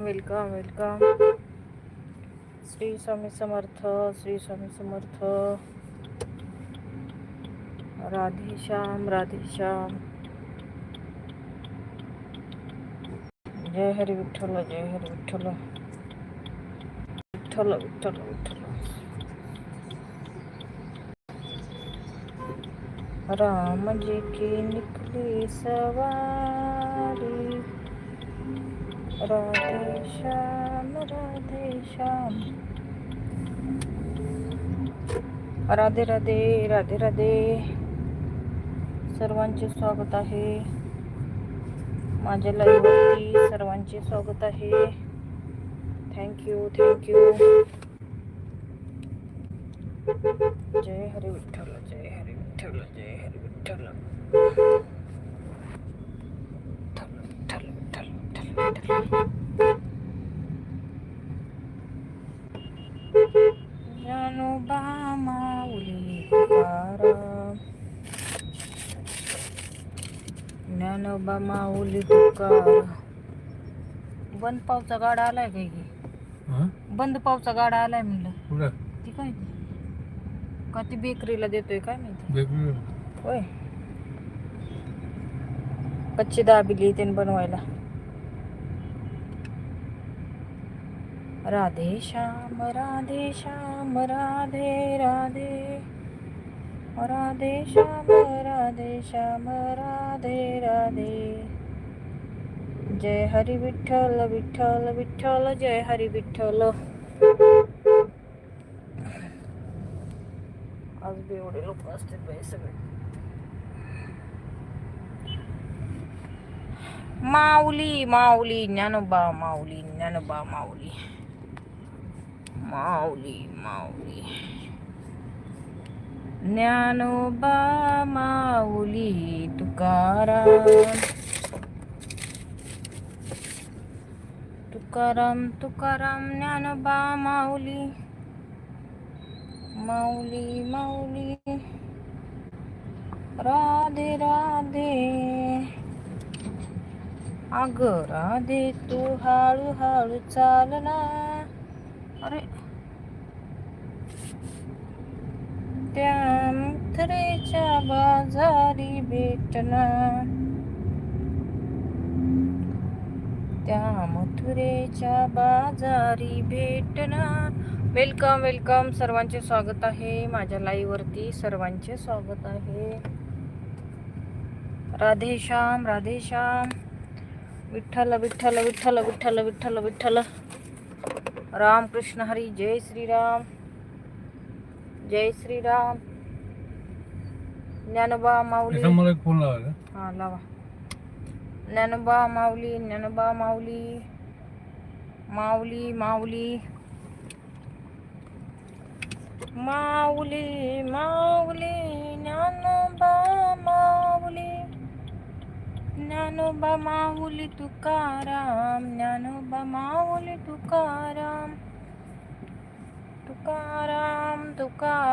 Welcome welcome. Shri Swami Samarth, Shri Swami Samarth. Radhe Shyam Radhe Shyam. जय हरी विठ्ठल, जय हरी विठ्ठल। विठ्ठल विठ्ठल विठ्ठल। राम जी की निकली सवारी। राधे श्याम राधे श्याम राधे राधे राधे। राधे सर्वांचे स्वागत आहे. माझ्या लाईव्हवरती सर्वांचे स्वागत आहे. थँक्यू थँक्यू जय हरी विठ्ठल जय हरी विठ्ठल जय हरी विठ्ठल विठ्ठल विठ्ठल विठ्ठल विठ्ठल ज्ञानोबा माऊली तुकाराम ज्ञानोबा माऊली बंद पावचा गाडा आलाय काय की हं? बंद पावचा गाडा आलाय म्हणलं. कुठं? ती काय? का ती बेकरीला देतोय काय माहिती? बेकरी होय. कच्ची दाबिली त्याने बनवायला. राधे श्याम राधे श्याम राधे राधे. राधे श्याम राधे श्याम राधे राधे। जय हरी विठ्ठल विठ्ठल विठ्ठल जय हरी विठ्ठल। आज बी एवढे लोक असतील बाई सगळे. माऊली माऊली ज्ञानोबा माऊली ज्ञानोबा माऊली। माऊली माऊली। ज्ञानोबा माऊली तुकाराम. तुकाराम तुकाराम ज्ञानोबा माऊली. माऊली माऊली. राधे राधे. अग राधे तू हळूहळू हळू अरे त्या बाजारी भेटना त्या मथुरेच्या बाजारी भेटना वेलकम वेलकम सर्वांचे स्वागत आहे. माझ्या लाईव्हवरती सर्वांचे स्वागत आहे. राधेश्याम राधेश्याम विठ्ठल विठ्ठल विठ्ठल विठ्ठल विठ्ठल विठ्ठल. राम कृष्ण हरी जय श्रीराम. जय श्रीराम. ज्ञानोबा माऊली. त्याचा मला एक फोन लावायचा. हा लावा. ज्ञानोबा माऊली ज्ञानोबा माऊली. माऊली माऊली. माऊली माऊली ज्ञानोबा माऊली. ज्ञानोबा माऊली तुकाराम ज्ञानोबा माऊली तुकाराम. तुकाराम.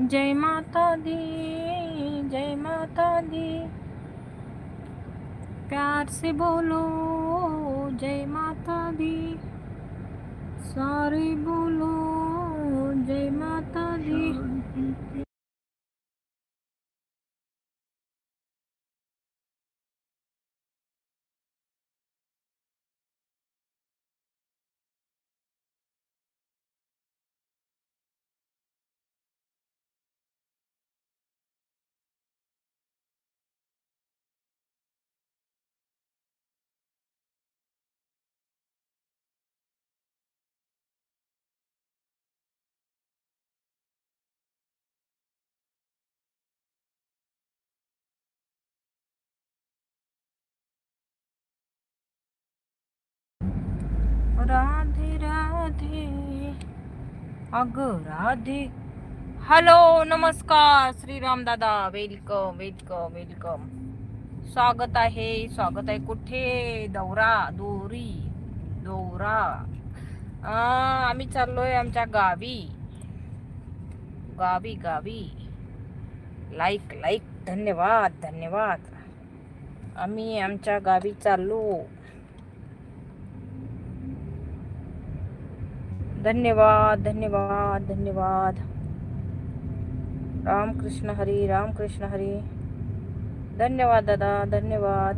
जय माता दी जय माता दी। प्यार से बोलो जय माता दी। सारे बोलो जय माता दी। राधे राधे। अग राधे। हॅलो नमस्कार श्रीराम दादा वेलकम वेलकम वेलकम. स्वागत आहे स्वागत आहे कुठे? दौरा दोरी दौरा. आम्ही चाललोय आमच्या गावी. गावी गावी. लाईक लाईक धन्यवाद धन्यवाद. आम्ही आमच्या गावी चाललो. धन्यवाद धन्यवाद धन्यवाद। राम कृष्ण हरी, रामकृष्ण हरी। धन्यवाद, दादा, धन्यवाद।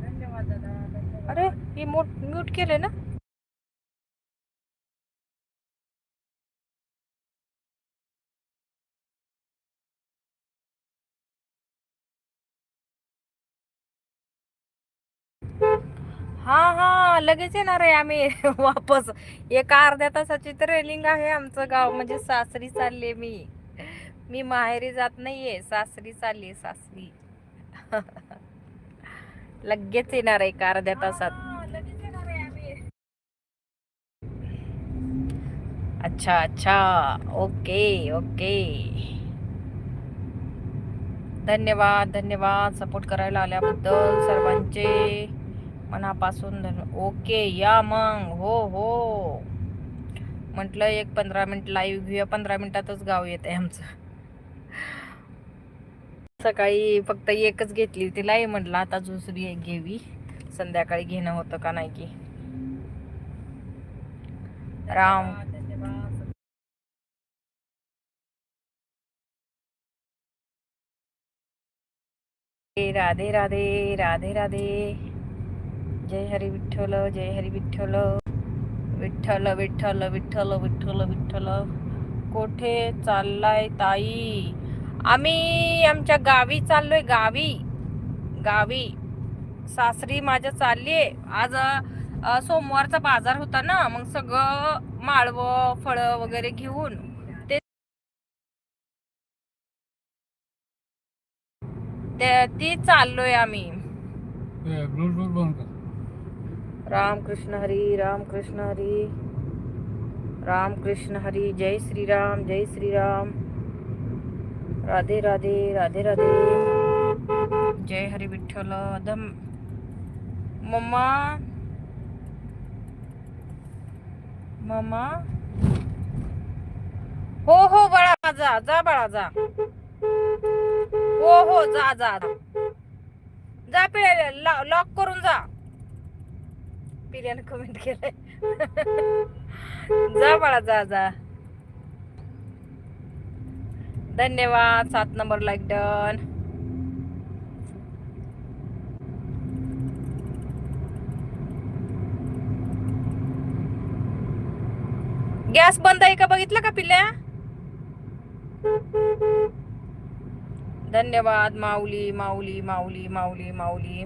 धन्यवाद दादा अरे ये म्यूट केले ना? हा हा लगेच येणार आहे आम्ही. वापस. एका अर्ध्या तासाची तर रेलिंग आहे आमचं गाव. म्हणजे सासरी चालले मी. मी माहेरी जात नाहीये. सासरी चालली सासरी. लगेच येणार आहे एका अर्ध्या तासात. अच्छा अच्छा. Okay okay. धन्यवाद धन्यवाद. सपोर्ट करायला आल्याबद्दल सर्वांचे. मनापासून ओके या मग. हो हो. म्हटलं एक पंधरा मिनिट लाईव्ह घेऊया. पंधरा मिनिटातच गाव येत आहे आमचं. सकाळी फक्त एकच घेतली होती लाईव्ह म्हटलं आता दुसरी एक घ्यावी. संध्याकाळी घेणं होतं का नाही की? राम. राधे राधे राधे राधे. जय हरी विठ्ठल जय हरी विठ्ठल. विठ्ठल विठ्ठल विठ्ठल विठ्ठल विठ्ठल. कोठे चाललाय ताई? आम्ही आमच्या गावी चाललोय गावी. गावी. सासरी माझ्या चालली आज सोमवारचा बाजार होता ना मग सगळं माळवं फळं वगैरे घेऊन ते ती चाललोय आम्ही. रामकृष्ण हरी रामकृष्ण हरी। रामकृष्ण हरी जय श्रीराम जय श्रीराम। राधे राधे राधे राधे। जय हरी विठ्ठल दम। मम्मा। मम्मा। हो हो बाळा जा जा बाळा जा। हो हो जा जा जा। पिढ्या लॉक करून जा। पिल्यानं कमेंट केलंय. जा बाळा जा जा. धन्यवाद सात नंबर लाईक डन. गॅस बंद आहे का? बघितलं का पिल्या? धन्यवाद माऊली माऊली माऊली माऊली माऊली.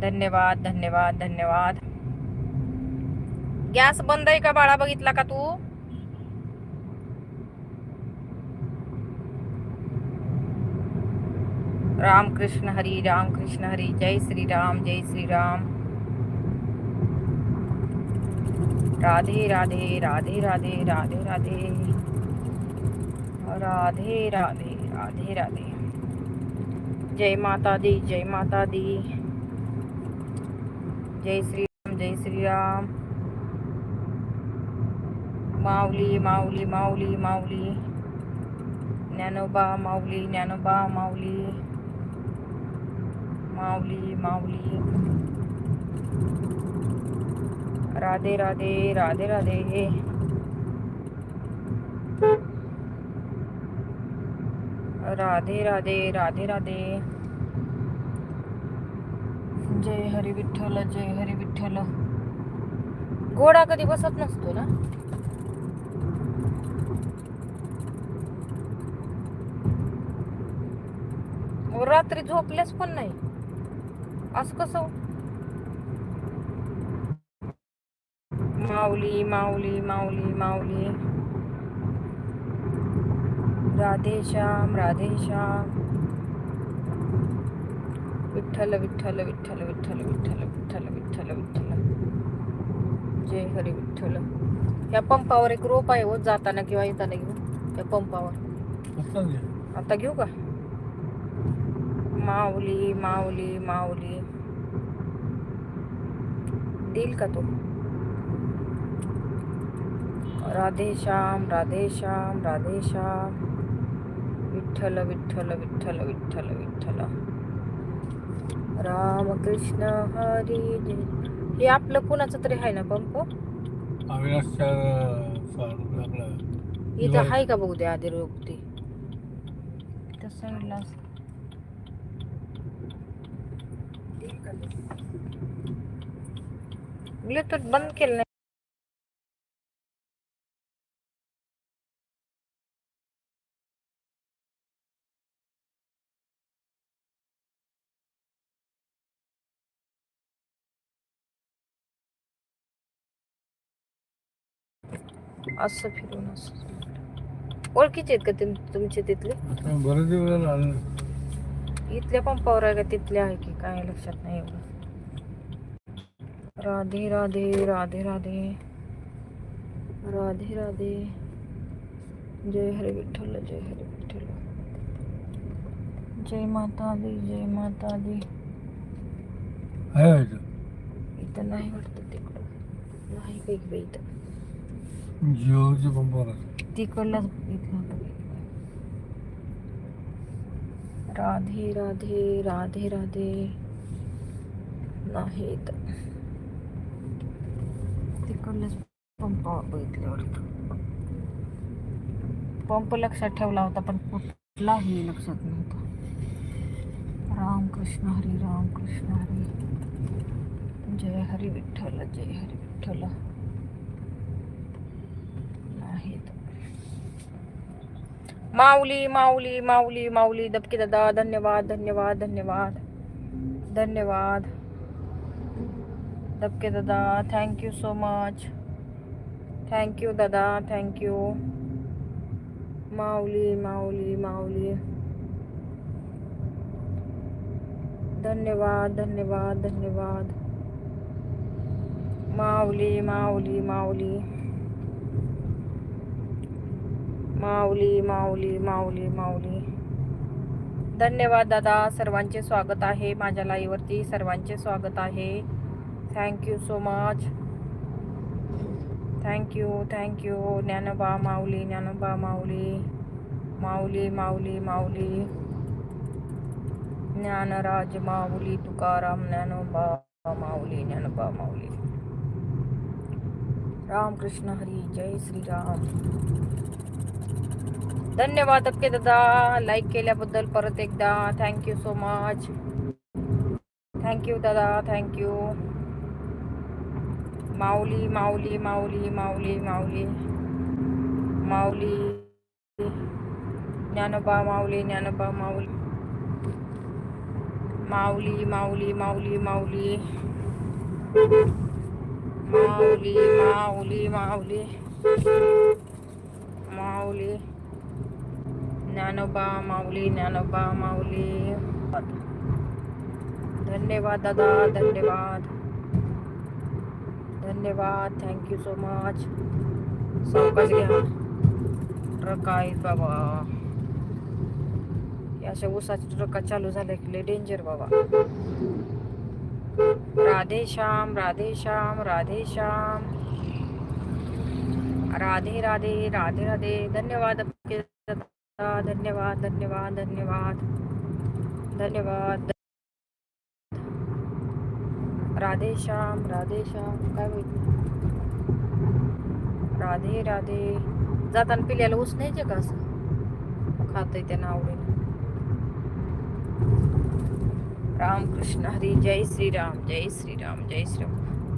धन्यवाद धन्यवाद धन्यवाद. गॅस बंद आहे का बाळा बघितला का तू? रामकृष्ण हरी रामकृष्ण हरी जय श्री राम जय श्री राम राधे राधे राधे राधे राधे राधे. राधे राधे राधे राधे. जय माता दी जय माता दी. जय श्रीराम जय श्रीराम माऊली माऊली माऊली माऊली. ज्ञानोबा माऊली ज्ञानोबा माऊली. माऊली माऊली. राधे राधे राधे राधे. राधे राधे राधे राधे. जय हरी विठ्ठल जय हरी विठ्ठल. घोडा कधी बसत नसतो ना? रात्री झोपल्यास पण नाही. असं कसं? माऊली माऊली माऊली माऊली. राधेश्याम राधेश्याम. विठ्ठल विठ्ठल विठ्ठल विठ्ठल विठ्ठल विठ्ठल विठ्ठल विठ्ठल. जय हरी विठ्ठल. या पंपावर एक रोप आहे हो जाताना किंवा येताना घेऊ त्या पंपावर. आता घेऊ का? माऊली माऊली माऊली. देईल का तो? राधे श्याम राधे श्याम राधे श्याम. विठ्ठल विठ्ठल विठ्ठल विठ्ठल विठ्ठल. रामकृष्ण हरी जय. हे आपलं कुणाचं तरी आहे ना पंप? इथं आहे का बघू दे आधी रोप ते? साईडला. ब्लूटूथ बंद केलं असं फिरून असं ओळखीचे आहेत का तुम तुमचे तिथले? आता बरेच दिवस झाले आले इथल्या पंपावर आहे का? तिथले आहे की? काय लक्षात नाही एवढं. राधे राधे राधे राधे. राधे राधे. जय हरे विठ्ठल जय हरे विठ्ठल. जय माता दी जय माता दी. इथं? नाही वाटतं तिकडं. नाही काही इथं. जिओच्या पंपावर तिकडलाच राधे राधे राधे राधे नाही इथं पंप पंपावर बघितलं वाटतं पंप लक्षात ठेवला होता पण कुठलाही लक्षात नव्हता. राम कृष्ण हरी राम कृष्ण हरी. जय हरी विठ्ठल जय हरी विठ्ठल. माउली माउली माउली माउली, दबके दादा धन्यवाद धन्यवाद धन्यवाद धन्यवाद। दबके दादा thank you so much thank you दादा थैंक यू माउली माउली माउली। धन्यवाद धन्यवाद धन्यवाद। माउली माउली माउली। माऊली माऊली माऊली माऊली. धन्यवाद दादा सर्वांचे स्वागत आहे माझ्या लाईवरती सर्वांचे स्वागत आहे. Thank you so much thank you thank you Dnyanoba Mauli Dnyanoba Mauli. Mauli Mauli Mauli. Dnyanraj Mauli Tukaram Dnyanoba Mauli Dnyanoba Mauli. Ramkrishna Hari जय श्रीराम. धन्यवाद अक्के दादा लाईक केल्याबद्दल परत एकदा. Thank you so much thank you दादा thank you Mauli Mauli Mauli Mauli Mauli. Mauli. Dnyanoba Mauli Dnyanoba, Mauli. Mauli Mauli Mauli Mauli. Mauli Mauli Mauli. Mauli. Dnyanoba Mauli Dnyanoba Mauli. धन्यवाद दादा धन्यवाद. धन्यवाद थँक्यू सो मच सावकाश घ्या. ट्रक आहेत बाबा. या अशा ऊसाच्या ट्रका चालू झाल्या की लय डेंजर बाबा. राधे श्याम राधे श्याम राधे श्याम. राधे राधे राधे राधे. धन्यवाद. धन्यवाद धन्यवाद धन्यवाद धन्यवाद। राधे श्याम राधे श्याम, काय माहिती राधे राधे। जाताना पिल्याला ऊस न्यायचे का असं? खातय त्यांना आवडेल रामकृष्ण हरी, जय श्रीराम जय श्रीराम जय श्रीराम।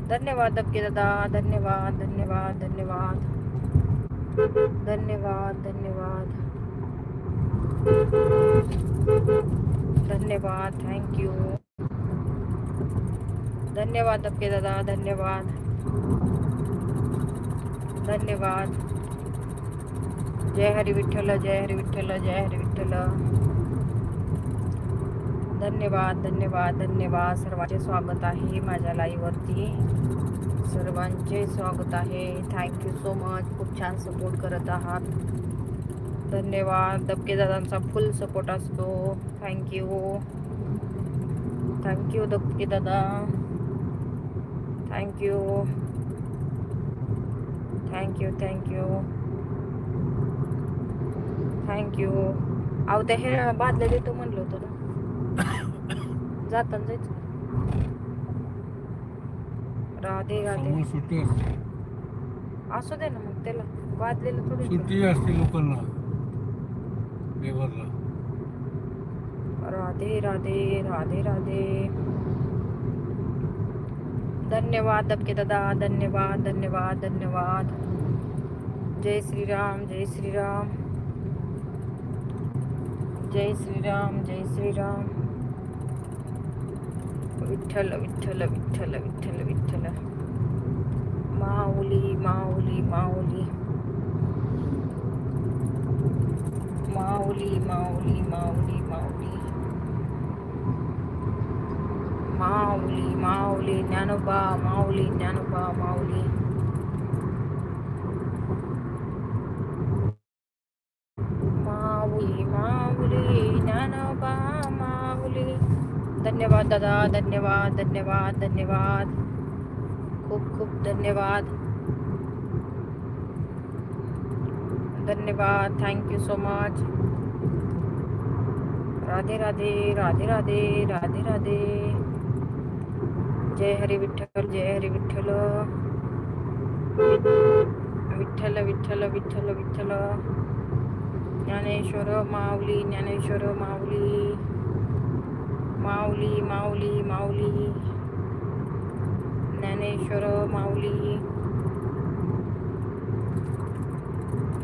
धन्यवाद अबके दादा, धन्यवाद धन्यवाद धन्यवाद। धन्यवाद धन्यवाद। धन्यवाद थँक्यू धन्यवाद अबके दादा, धन्यवाद। धन्यवाद। जय हरी विठ्ठल, जय हरी विठ्ठल, जय हरी विठ्ठल। धन्यवाद धन्यवाद धन्यवाद। सर्वांचे स्वागत आहे माझ्या लाईव्हवरती सर्वांचे स्वागत आहे. थँक्यू सो मच खूप छान सपोर्ट करत आहात. धन्यवाद. दबके दादांचा फुल सपोर्ट असतो. Thank you thank you Dabke दादा. थँक्यू थँक्यू थँक्यू थँक्यू अहो त्या हे बादल्या देतो म्हणलं होतं ना. जाताना जायचं. राधे राधे. असू दे ना मग त्याला. बादलेलं थोडी सुट्टी असते लोकांना. राधे राधे राधे राधे. धन्यवाद दबके दादा, धन्यवाद धन्यवाद धन्यवाद. जय श्रीराम जय श्रीराम. जय श्रीराम जय श्रीराम. विठ्ठल विठ्ठल विठ्ठल विठ्ठल विठ्ठल. माऊली माऊली माऊली. माऊली माऊली माऊली माऊली. माऊली माऊली ज्ञानोबा माऊली ज्ञानोबा माऊली. माऊली माऊली ज्ञानोबा माऊली. धन्यवाद दादा धन्यवाद धन्यवाद धन्यवाद. खूप खूप धन्यवाद. धन्यवाद. Thank you so much Radhe Radhe Radhe Radhe Radhe Radhe. जय हरी विठ्ठल जय हरी विठ्ठल. विठ्ठल विठ्ठल विठ्ठल विठ्ठल. ज्ञानेश्वर माऊली ज्ञानेश्वर माऊली. माऊली माऊली माऊली. ज्ञानेश्वर माऊली.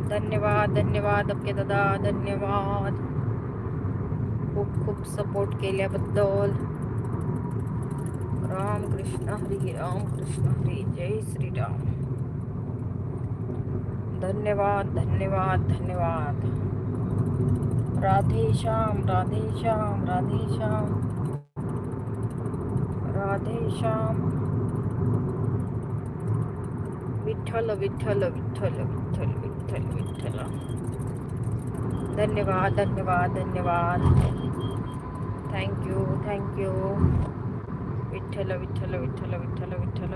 धन्यवाद धन्यवाद अप्के दादा, धन्यवाद। खूप खूप सपोर्ट केल्याबद्दल। राम कृष्ण हरी राम कृष्ण हरी, जय श्री राम धन्यवाद धन्यवाद धन्यवाद। राधे श्याम राधे श्याम राधे श्याम। राधे श्याम। विठ्ठल विठ्ठल विठ्ठल विठ्ठल विठ्ठल विठ्ठल धन्यवाद धन्यवाद धन्यवाद thank you thank you Vitthal Vitthal Vitthal Vitthal Vitthal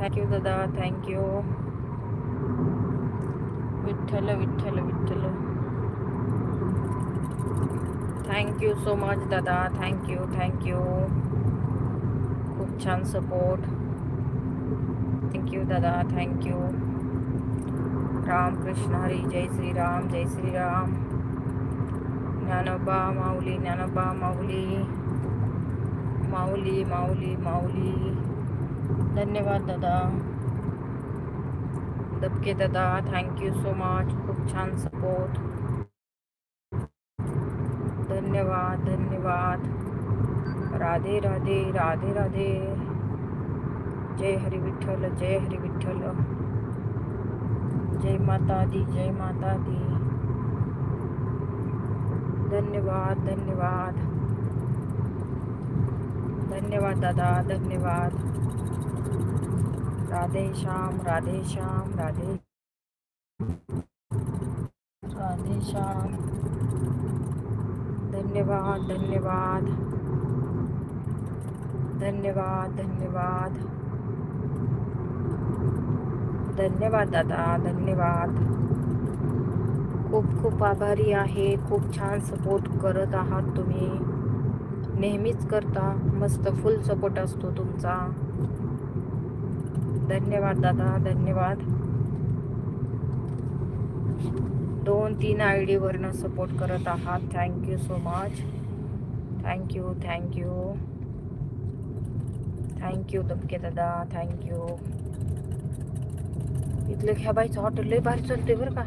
thank you दादा thank you Vitthal Vitthal Vitthal thank you so much दादा थँक्यू थँक्यू खूप छान सपोर्ट थँक्यू दादा थँक्यू राम कृष्ण हरी जय श्रीराम जय श्रीराम ज्ञानोबा माऊली ज्ञानोबा माऊली माऊली माऊली माऊली धन्यवाद दादा दबके दादा थँक्यू सो मच खूप छान सपोर्ट धन्यवाद धन्यवाद राधे राधे राधे राधे जय हरि विठल जय हरि विठल जय माता दी, जय माता दी। धन्यवाद धन्यवाद। धन्यवाद दादा, धन्यवाद। राधे श्याम राधे श्याम, राधे। राधे श्याम। धन्यवाद धन्यवाद। धन्यवाद धन्यवाद। धन्यवाद दादा धन्यवाद. खूप खूप आभारी आहे खूप छान सपोर्ट करत आहात तुम्ही. नेहमीच करता मस्त फुल सपोर्ट असतो तुमचा. धन्यवाद दादा धन्यवाद. दोन तीन आय डीवरनं सपोर्ट करत आहात. Thank you so much thank you thank you thank you Dabke दादा. थँक्यू इथलं ह्या बाईचं हॉटेल लय भारी चालतंय बरं का.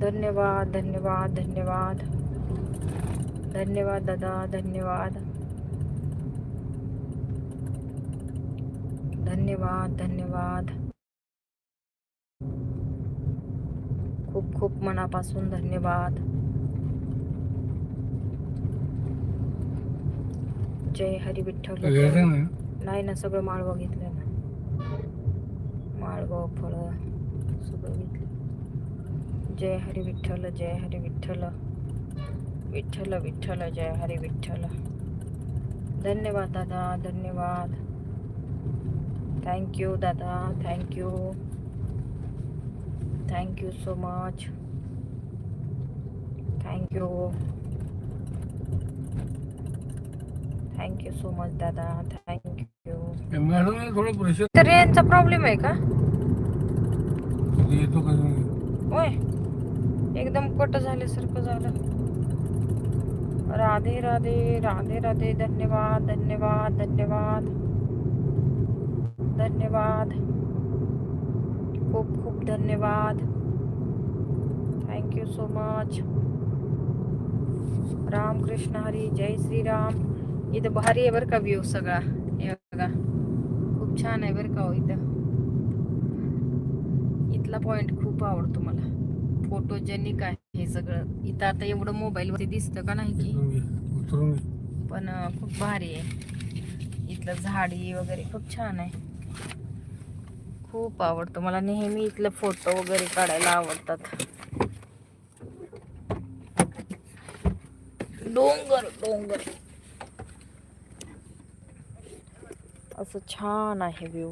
धन्यवाद धन्यवाद धन्यवाद. धन्यवाद दादा धन्यवाद. धन्यवाद धन्यवाद. खूप खूप मनापासून धन्यवाद. जय हरी विठ्ठल नाही ना सगळं माळवं घेतलं ना. माळवं फळं सगळं घेतलं जय हरी विठ्ठल जय हरी विठ्ठल. विठ्ठल विठ्ठल जय हरी विठ्ठल. धन्यवाद दादा धन्यवाद. थँक्यू दादा thank you thank you so much thank you thank you so much दादा. थँक्यू मॅडम थोडं प्रेशर तर यांचा प्रॉब्लेम आहे का? येतो कधी होय. एकदम कट झाल्यासारखं झालं. राधे राधे राधे राधे धन्यवाद धन्यवाद धन्यवाद. धन्यवाद. खूप खूप धन्यवाद. Thank you so much Ram Krishna Hari जय श्रीराम. इथं भारी आहे बरं का व्ह्यू सगळा. बघा. खूप छान आहे बरं का हो इथं. इथला पॉइंट खूप आवडतो मला. फोटोजेनिक आहे हे सगळं. इथं आता एवढं मोबाईल वरती दिसतं का नाही की? पण खूप भारी आहे. इथलं झाडी वगैरे खूप छान आहे. खूप आवडतं मला. नेहमी इथलं फोटो वगैरे काढायला आवडतात. डोंगर डोंगर. असं छान आहे व्ह्यू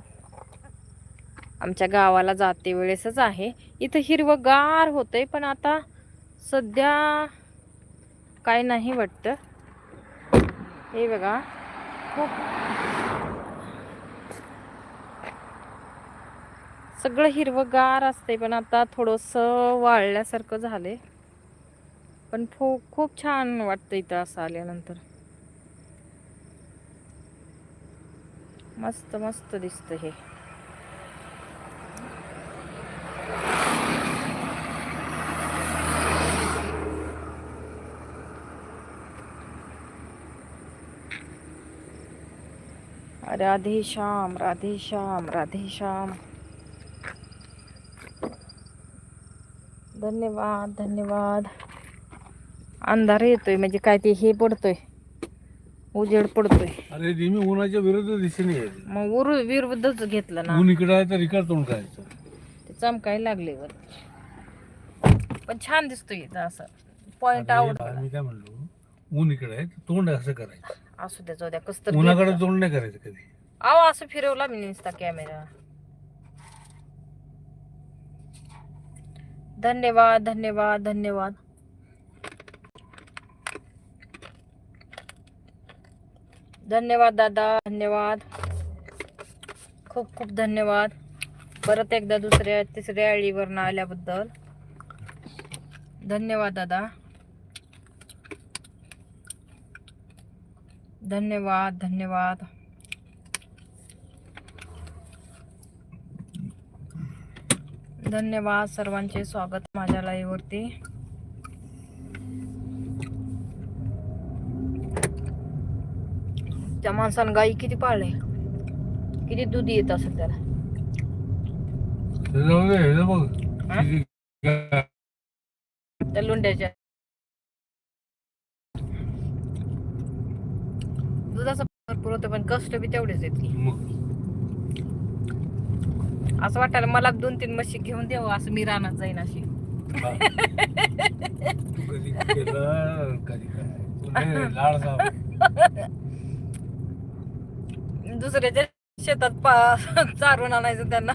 आमच्या गावाला जाते वेळेसच आहे. इथं हिरवगार होतंय पण आता सध्या काय नाही वाटतं. हे बघा. खूप सगळं हिरवगार असते पण आता थोडंसं वाळल्यासारखं झालंय. पण खूप खूप छान वाटतं इथं असं आल्यानंतर. मस्त मस्त दिसतं हे. राधे श्याम राधे श्याम राधे श्याम. धन्यवाद धन्यवाद. अंधार येतोय म्हणजे काय ते हे पडतोय. उजेड पडतोय. अरे नेहमी उन्हाच्या विरुद्ध दिशेने यायचं मग उरु विरुद्धच घेतलं ना. ऊन इकडे आहे तर इकडे तोंड करायचं ते चमकायला लागले वर. पण छान दिसतोय इथं असं. पॉइंट अरे, आवडतो मी काय म्हणलो? ऊन इकडे आहे तर तोंड असं करायचं. असू द्या जाऊ द्या कस तर उन्हाकडे घेतलं. तोंड नाही करायचं कधी. अहो असं फिरवला मी नुसता कॅमेरा धन्यवाद धन्यवाद धन्यवाद. धन्यवाद दादा. धन्यवाद. खूप खूप धन्यवाद. परत एकदा दुसऱ्या तिसऱ्या आळीवरनं आल्याबद्दल. धन्यवाद दादा. धन्यवाद धन्यवाद. धन्यवाद सर्वांचे स्वागत माझ्या लाईव्हवरती त्या माणसानं गाई किती पाळले? किती दूध येत असेल त्याला? हे हे हा? त्या लुंड्याच्या दुधाचं भरपूर होतं पण कष्ट बी तेवढेच मग? असं वाटायला मला दोन तीन म्हशी घेऊन द्यावं असं मी रानात जाईन अशी. हा. तू कधी केलं कधी काय? तू लय लाड. दुसऱ्याच्या शेतात पा चारून आणायचं त्यांना.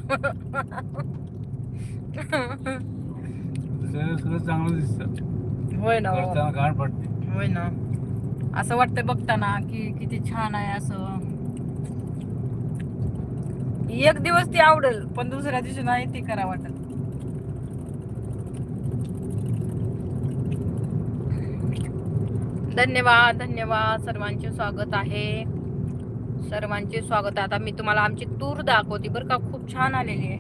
चांगलं दिसतं. होय ना. करताना घाण पडते. होय ना. असं वाटतंय बघताना की किती छान आहे असं. एक दिवस ती आवडेल पण दुसऱ्या दिवशी नाही ती करा वाटत. धन्यवाद धन्यवाद. सर्वांचे स्वागत आहे. सर्वांचे स्वागत. आता मी तुम्हाला आमची तूर दाखवते बरं का. खूप छान आलेली आहे.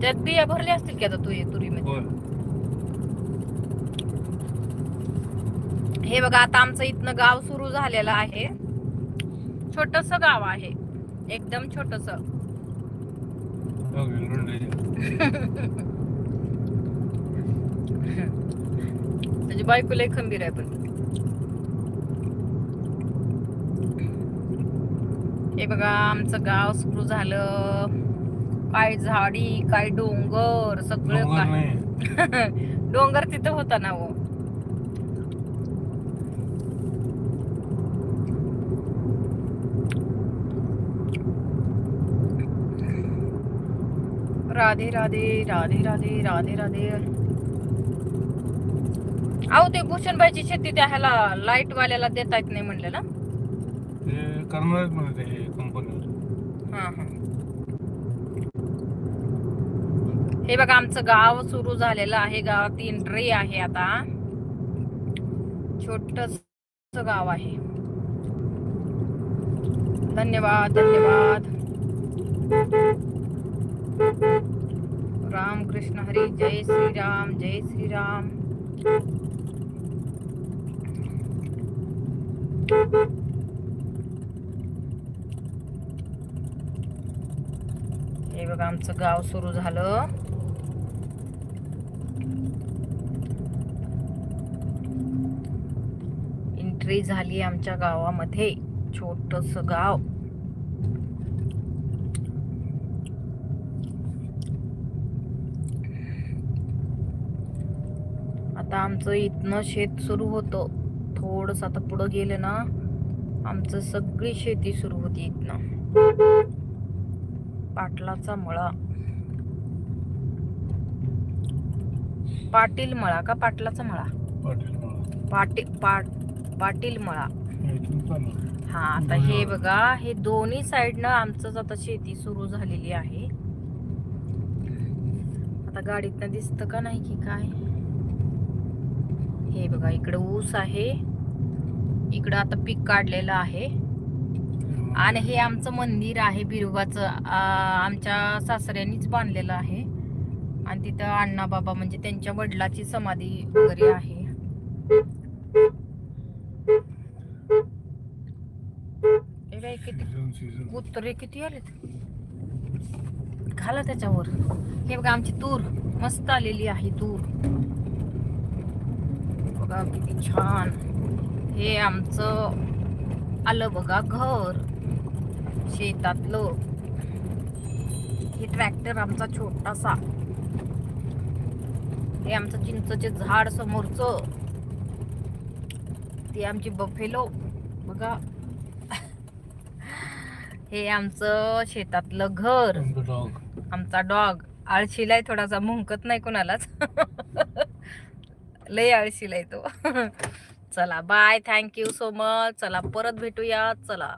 त्यात बिया भरल्या असतील की आता तू तुरीमध्ये? हे बघा आता आमचं इथनं गाव सुरू झालेलं आहे. छोटस गाव आहे. एकदम छोटस. त्याची बायको लय खंबीर आहे पण. हे बघा आमचं गाव सुरू झालं. काय झाडी काय डोंगर सगळं डोंगर काय. डोंगर तिथं होता ना हो. राधे राधे राधे राधे राधे राधे. अहो ते भूषणबाईची शेती त्या ह्याला लाइट वाल्याला देता येत नाही म्हणलं ना? करणार आहेत म्हणे ते कंपनीवर हा हा. हे बघा आमचं गाव सुरू झालेलं आहे गावात एंट्री आहे आता. छोटस गाव आहे. धन्यवाद धन्यवाद. राम कृष्ण हरी जय श्रीराम जय श्रीराम हे बघा आमचं गाव सुरू झालं. एंट्री झाली आमच्या गावामध्ये छोटस गाव. आता आमचं इथनं शेत सुरू होतं. थोडस आता पुढं गेलं ना आमचं सगळी शेती सुरू होती इथनं. पाटलाचा मळा. पाटील मळा का पाटलाचा मळा? पाटील पाट पाटील मळा. हा आता हे बघा हे दोन्ही साइडनं आमचंच आता शेती सुरू झालेली आहे. आता गाडीतनं दिसतं का नाही की काय? हे बघा इकडे ऊस आहे. इकडं आता पीक काढलेलं आहे. आणि हे आमचं मंदिर आहे बिरोबाचं आमच्या सासऱ्यांनीच बांधलेलं आहे. आणि तिथं अण्णा बाबा म्हणजे त्यांच्या वडिलाची समाधी वगैरे आहे. हे किती उत्तरे किती आलेत? घाला त्याच्यावर. हे बघा आमची तूर. मस्त आलेली आहे तूर. बघा किती छान. हे आमचं आलं बघा घर. शेतातलं. हे ट्रॅक्टर आमचा छोटासा. हे आमचं चिंचचे झाड समोरचं. ती आमची बफेलो बघा. हे आमचं शेतातलं घर. आमचा डॉग आळशीलाय थोडासा मुंकत नाही कोणालाच. लय आळशीलाय तो. चला बाय थँक्यू सो मच चला परत भेटूया चला.